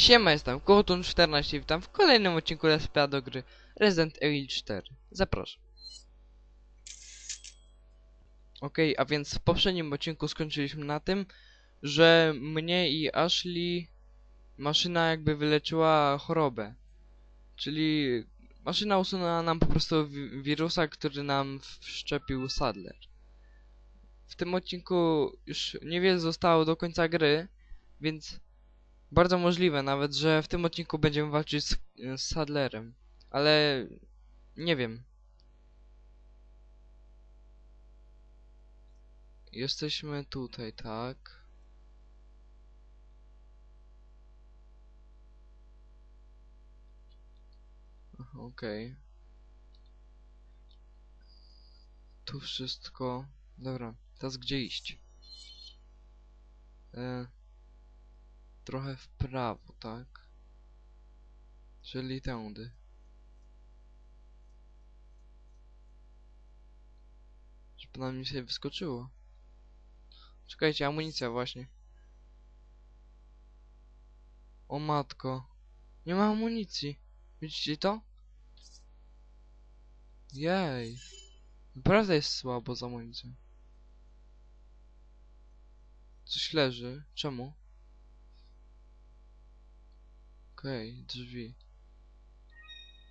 Siema, jestem Kotun14 i witam w kolejnym odcinku Let's do gry Resident Evil 4. Zapraszam. Okej, a więc w poprzednim odcinku skończyliśmy na tym, że mnie i Ashley maszyna jakby wyleczyła chorobę. Czyli maszyna usunęła nam po prostu wi wirusa, który nam wszczepił Sadler. W tym odcinku już niewiele zostało do końca gry, więc bardzo możliwe nawet, że w tym odcinku będziemy walczyć z, z Sadlerem. Ale nie wiem. Jesteśmy tutaj, tak? Okej. Tu wszystko. Dobra, teraz gdzie iść? E, trochę w prawo, tak? Czyli tędy. Żeby nam się wyskoczyło. Czekajcie, amunicja właśnie. O matko. Nie ma amunicji. Widzicie to? Jej. Naprawdę jest słabo z amunicją. Coś leży. Czemu? Okej, drzwi.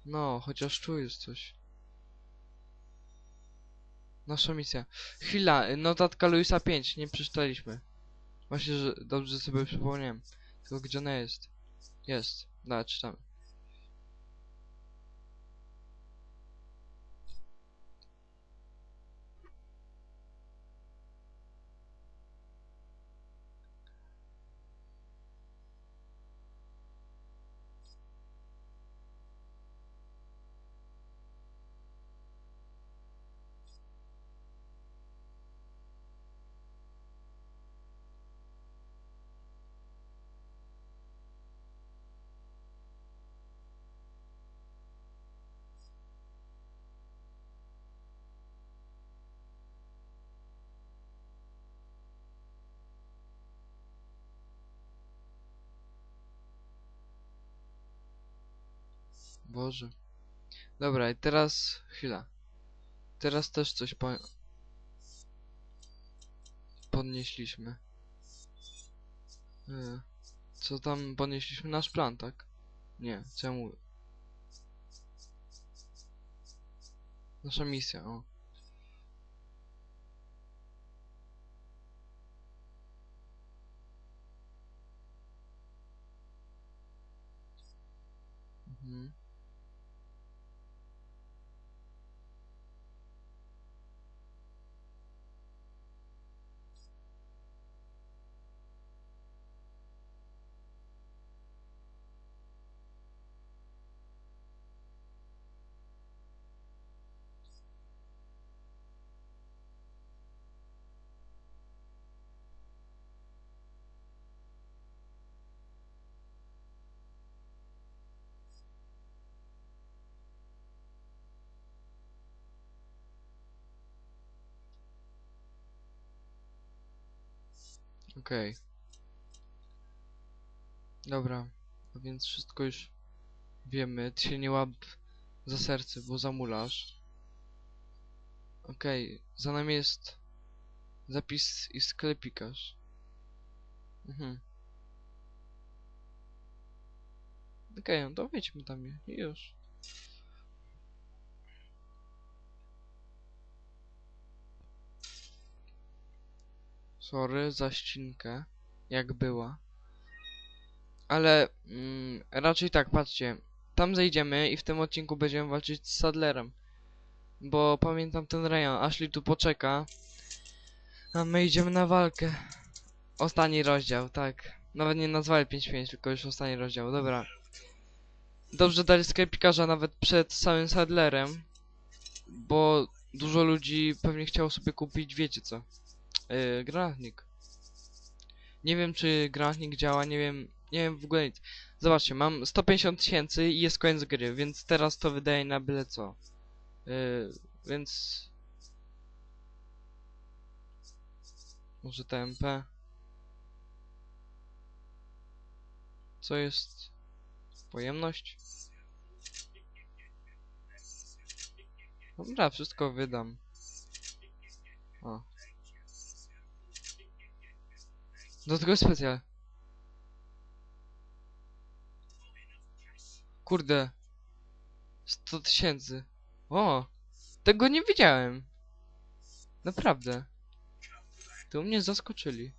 No, chociaż tu jest coś. Nasza misja. Chwila, notatka Luisa 5, nie przeczytaliśmy. Właśnie, że dobrze sobie przypomniałem. Tylko gdzie ona jest? Jest. Da, czytamy. Boże. Dobra, i teraz... Chwila. Teraz też coś po... Podnieśliśmy. E, Co tam podnieśliśmy? Nasz plan, tak? Nie, co ja mówię? Nasza misja, o. Mhm. Okej. Dobra, a więc wszystko już wiemy. Ty się nie łap za serce, bo zamulasz. Okej, za nami jest zapis i sklepikarz. Mhm. Okej, no to wejdźmy tam i już. Sorry za ścinkę, jak była. Ale mm, raczej tak, patrzcie. Tam zejdziemy i w tym odcinku będziemy walczyć z Sadlerem. Bo pamiętam ten rejon. Ashley tu poczeka. A my idziemy na walkę. Ostatni rozdział, tak. Nawet nie nazwali 5-5, tylko już ostatni rozdział. Dobra. Dobrze dali sklepikarza nawet przed samym Sadlerem. Bo dużo ludzi pewnie chciało sobie kupić, wiecie co. Yy, granatnik. Nie wiem czy granatnik działa, nie wiem, nie wiem w ogóle nic. Zobaczcie, mam 150 tysięcy i jest koniec gry, więc teraz to wydaje na byle co. Yy, więc... Może TMP? Co jest? Pojemność? Dobra, wszystko wydam. O. Do tego specjal. Kurde. 100 tysięcy. O! Tego nie wiedziałem. Naprawdę. To mnie zaskoczyli.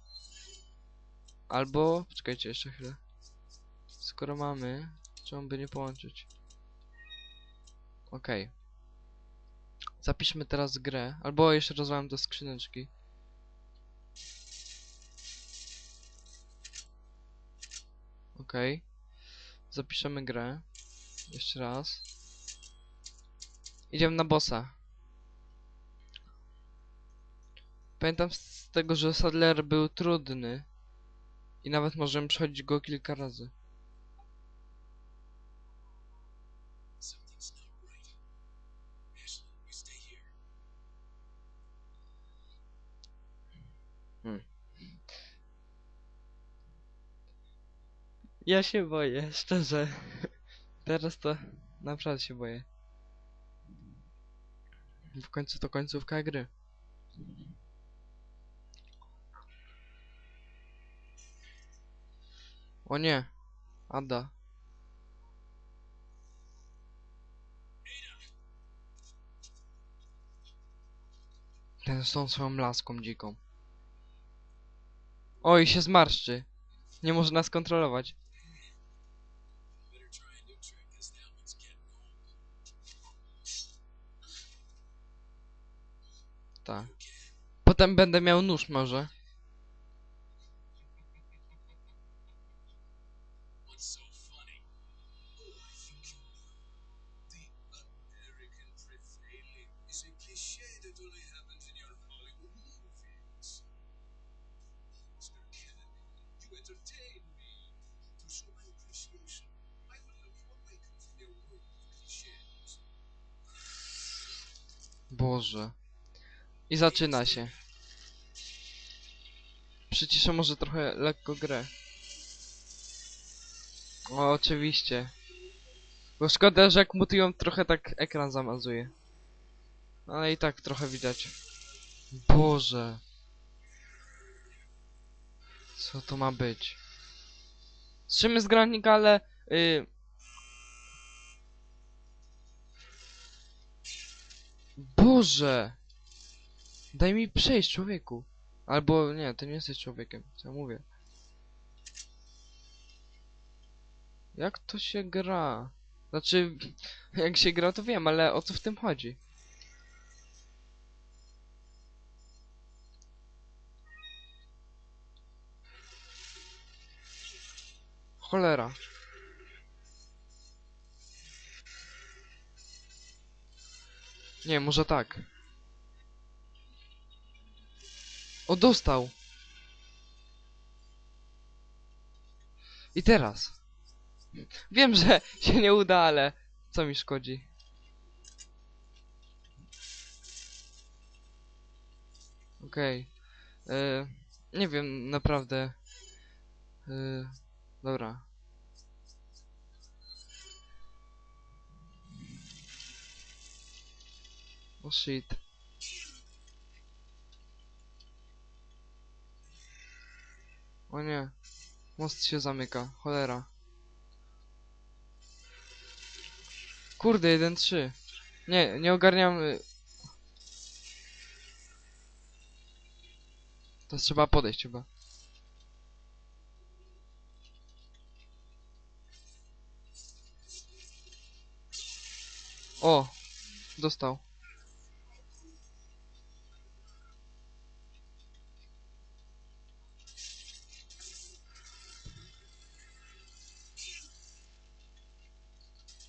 Albo... Poczekajcie jeszcze chwilę. Skoro mamy, czemu by nie połączyć? Okej. Zapiszmy teraz grę. Albo jeszcze rozwalam do skrzyneczki. Okej. Zapiszemy grę. Jeszcze raz. Idziemy na bossa. Pamiętam z tego, że Sadler był trudny. I nawet możemy przechodzić go kilka razy. Something's Ja się boję, szczerze. Teraz to naprawdę się boję. W końcu to końcówka gry. O nie, Ada. Ten tą swoją laską dziką. Oj, się zmarszczy. Nie może nas kontrolować. Tak. Potem będę miał nóż może. Zaczyna się. Przyciszę może trochę lekko grę. O, oczywiście. Bo szkoda, że jak mutują trochę tak ekran zamazuje. Ale i tak trochę widać. Boże. Co to ma być? Czym jest granik, ale... Y... Boże! Daj mi przejść, człowieku. Albo nie, ty nie jesteś człowiekiem, co ja mówię. Jak to się gra? Znaczy, jak się gra to wiem, ale o co w tym chodzi? Cholera. Nie, może tak. O, dostał. I teraz. Wiem, że się nie uda, ale co mi szkodzi? Okej. E, Nie wiem, naprawdę. E, Dobra. O shit. O nie. Most się zamyka. Cholera. Kurde, 1-3. Nie, nie ogarniam... y. To trzeba podejść chyba. O! Dostał.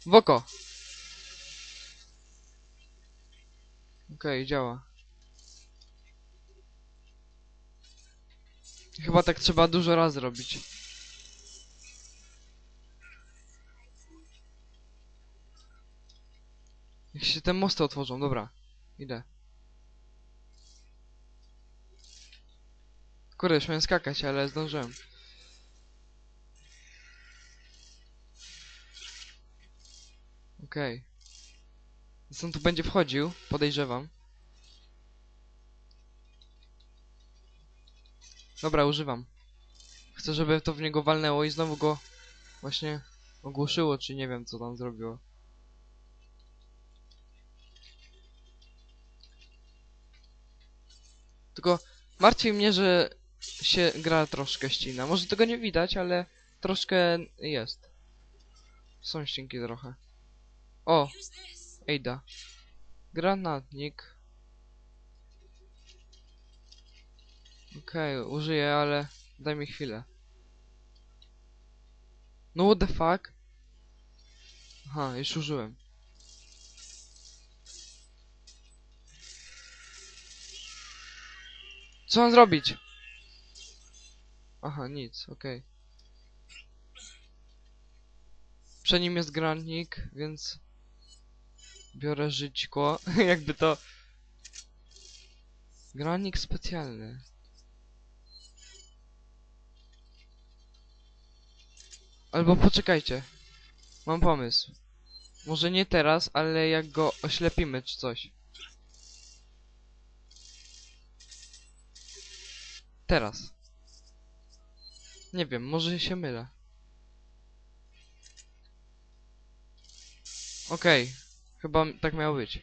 W oko. Okej, działa. Chyba tak trzeba dużo razy robić. Jak się te mosty otworzą, dobra. Idę. Kurde, już miałem skakać, ale zdążyłem. Okej. Więc on tu będzie wchodził, podejrzewam. Dobra, używam. Chcę, żeby to w niego walnęło i znowu go właśnie ogłuszyło, czy nie wiem co tam zrobiło. Tylko martwi mnie, że się gra troszkę ścina. Może tego nie widać, ale troszkę jest. Są ścinki trochę. O, Ejda. Granatnik. Okej, użyję, ale daj mi chwilę. No what the fuck? Aha, już użyłem. Co mam zrobić? Aha, nic, okej. Przy nim jest granatnik, więc biorę żyćko, jakby to... Granatnik specjalny. Albo poczekajcie. Mam pomysł. Może nie teraz, ale jak go oślepimy czy coś. Teraz. Nie wiem, może się mylę. Okej, chyba tak miało być.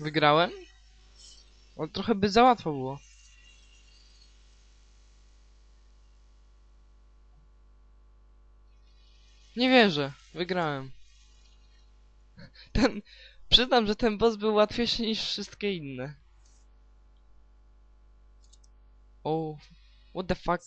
Wygrałem? O, trochę by za łatwo było. Nie wierzę, wygrałem. Ten, przyznam, że ten boss był łatwiejszy niż wszystkie inne. Oh, what the fuck?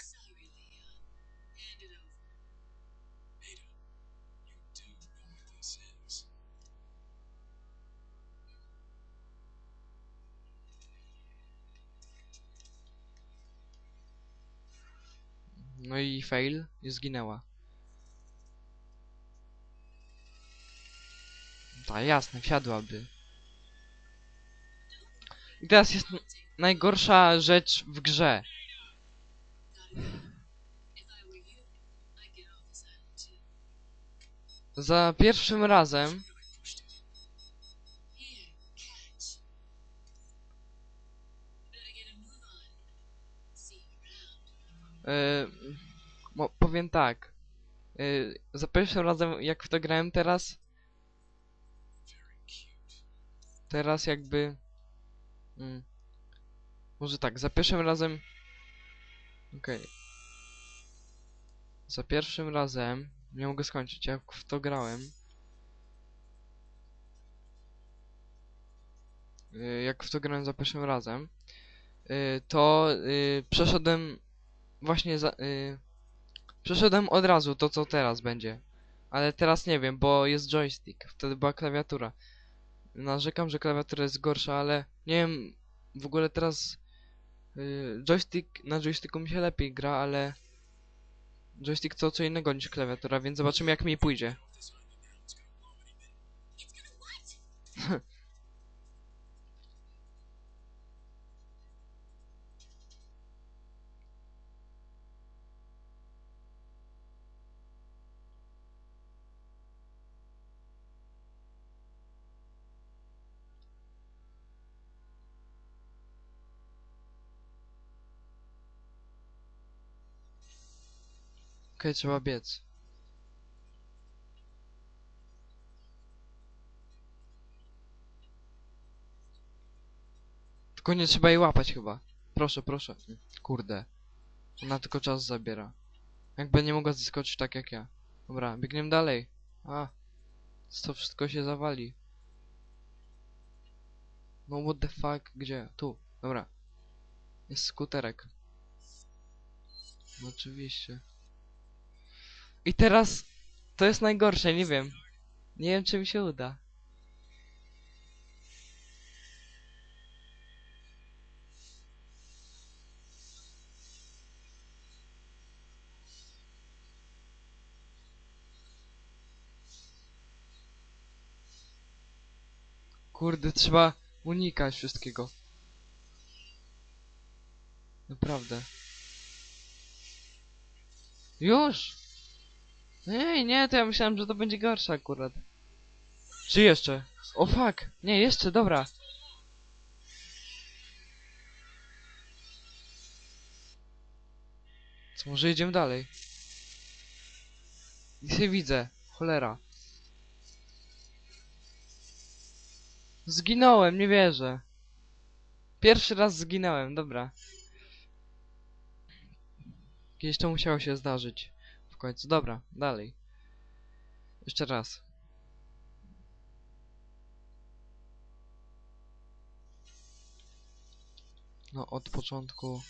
No i fail i zginęła. Tak, jasne, wsiadłaby. I teraz jest najgorsza rzecz w grze. Gotta go. If Yy, mo- powiem tak. Yy, za pierwszym razem, jak w to grałem teraz, teraz jakby... Mm, może tak, za pierwszym razem... Okej. Za pierwszym razem, nie mogę skończyć, jak w to grałem. Yy, jak w to grałem za pierwszym razem, to przeszedłem właśnie za... Yy, przeszedłem od razu to, co teraz będzie. Ale teraz nie wiem, bo jest joystick, wtedy była klawiatura. Narzekam, że klawiatura jest gorsza, ale nie wiem, w ogóle teraz yy, joystick, na joysticku mi się lepiej gra, ale joystick to co innego niż klawiatura, więc zobaczymy jak mi pójdzie. trzeba biec. Tylko nie trzeba jej łapać chyba. Proszę, proszę. Kurde. Ona tylko czas zabiera. Jakby nie mogła zeskoczyć tak jak ja. Dobra, biegniemy dalej. A. To wszystko się zawali. No what the fuck? Gdzie? Tu. Dobra. Jest skuterek. No oczywiście. I teraz to jest najgorsze, nie wiem. Nie wiem czy mi się uda. Kurde, trzeba unikać wszystkiego. Naprawdę. Już! Ej, nie, to ja myślałem, że to będzie gorsze akurat. Czy jeszcze? O fuck! Nie, jeszcze, dobra. Co, może idziemy dalej? Nic nie widzę. Cholera. Zginąłem, nie wierzę. Pierwszy raz zginąłem, dobra. Kiedyś to musiało się zdarzyć. W końcu, dobra, dalej. Jeszcze raz. No, od początku.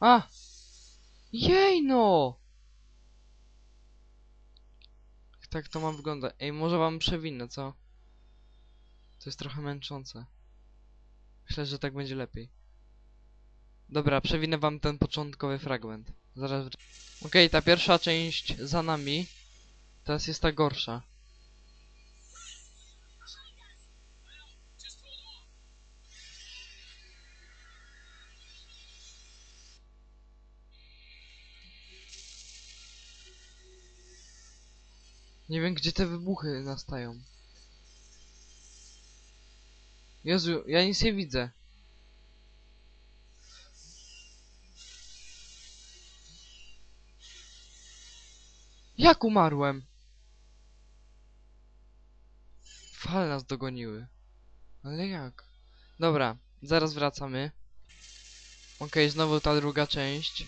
A! Jej no! Tak to ma wyglądać. Ej, może wam przewinę, co? To jest trochę męczące. Myślę, że tak będzie lepiej. Dobra, przewinę wam ten początkowy fragment. Zaraz... Okej, ta pierwsza część za nami. Teraz jest ta gorsza. Nie wiem, gdzie te wybuchy nastają. Jezu, ja nic nie widzę. Jak umarłem? Fale nas dogoniły. Ale jak? Dobra, zaraz wracamy. Okej, znowu ta druga część.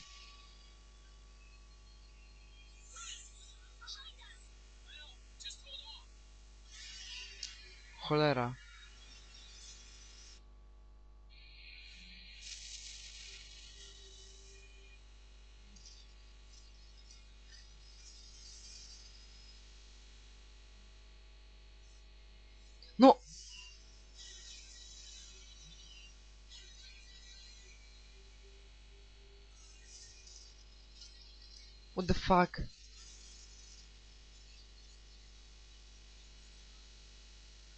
Cholera. No! What the fuck?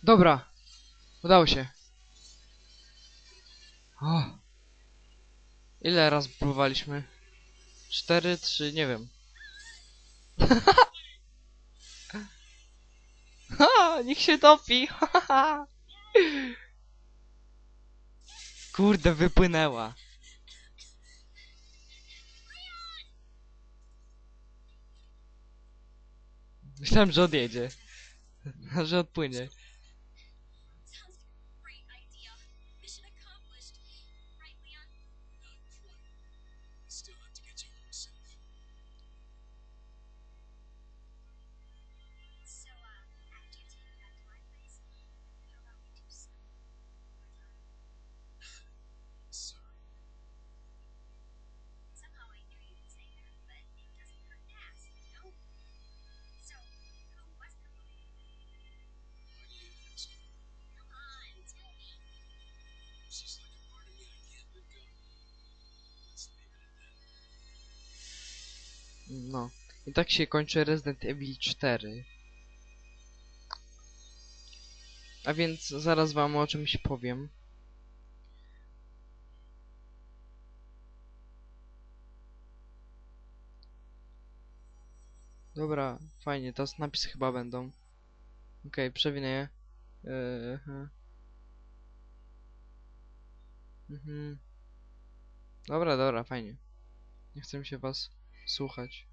Dobra. Udało się. O. Ile raz próbowaliśmy? Cztery, trzy, nie wiem. ha, niech się topi. Kurde, wypłynęła. Myślałem, że odjedzie. że odpłynie. I tak się kończy Resident Evil 4. A więc zaraz wam o czymś powiem. Dobra, fajnie, teraz napisy chyba będą. Okej, przewinę je. Mhm. Dobra, dobra, fajnie. Nie chcę się was słuchać.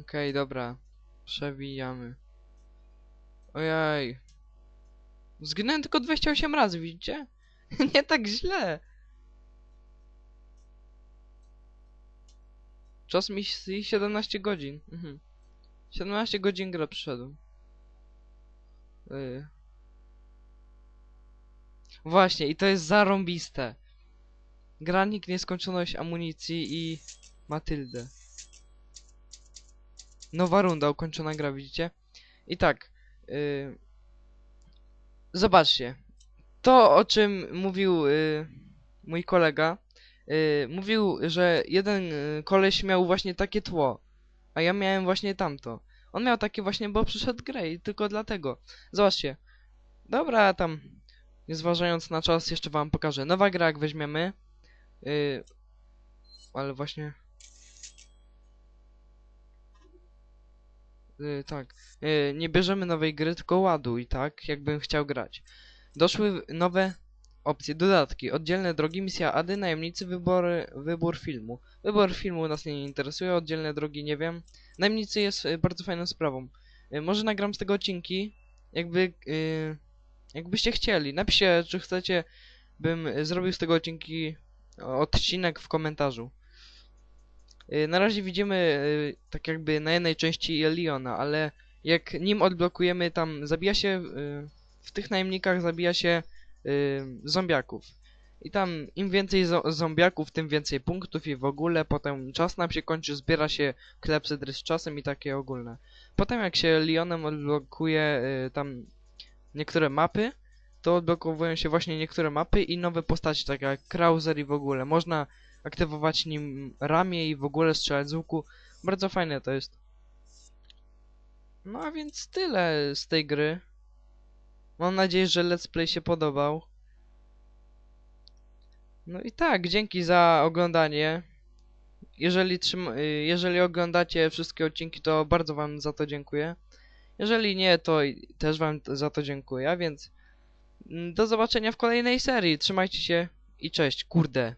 Okej, dobra. Przewijamy. Ojej. Zginąłem tylko 28 razy, widzicie? Nie tak źle. Czas misji 17 godzin. Mhm. 17 godzin gra przyszedłem. Yy. Właśnie, i to jest zarąbiste. Granik nieskończoność amunicji i Matyldę. Nowa runda, ukończona gra, widzicie? I tak. Yy, zobaczcie. To, o czym mówił yy, mój kolega, yy, mówił, że jeden yy, koleś miał właśnie takie tło, a ja miałem właśnie tamto. On miał takie właśnie, bo przyszedł grę i tylko dlatego. Zobaczcie. Dobra, tam, nie zważając na czas, jeszcze wam pokażę. Nowa gra, jak weźmiemy. Yy, ale właśnie... Yy, tak. Yy, nie bierzemy nowej gry, tylko ładuj, tak? Jakbym chciał grać. Doszły nowe opcje, dodatki, oddzielne drogi, misja Ady, najemnicy, wybory, wybór filmu. Wybór filmu nas nie interesuje, oddzielne drogi nie wiem. Najemnicy jest y, bardzo fajną sprawą. Y, może nagram z tego odcinki, jakby, y, jakbyście chcieli. Napiszcie, czy chcecie, bym zrobił z tego odcinki, odcinek w komentarzu. Y, na razie widzimy y, tak jakby na jednej części Leona, ale jak nim odblokujemy, tam zabija się, y, w tych najemnikach zabija się zombiaków. I tam im więcej zo zombiaków, tym więcej punktów i w ogóle potem czas nam się kończy, zbiera się klepsydry z czasem i takie ogólne. Potem jak się Leonem odblokuje tam niektóre mapy, to odblokowują się właśnie niektóre mapy i nowe postacie, takie jak Krauser i w ogóle. Można aktywować nim ramię i w ogóle strzelać z łuku. Bardzo fajne to jest. No a więc tyle z tej gry. Mam nadzieję, że let's play się podobał. No i tak, dzięki za oglądanie. Jeżeli, y, jeżeli oglądacie wszystkie odcinki, to bardzo wam za to dziękuję. Jeżeli nie, to też wam za to dziękuję, a więc mm, do zobaczenia w kolejnej serii. Trzymajcie się i cześć. Kurde,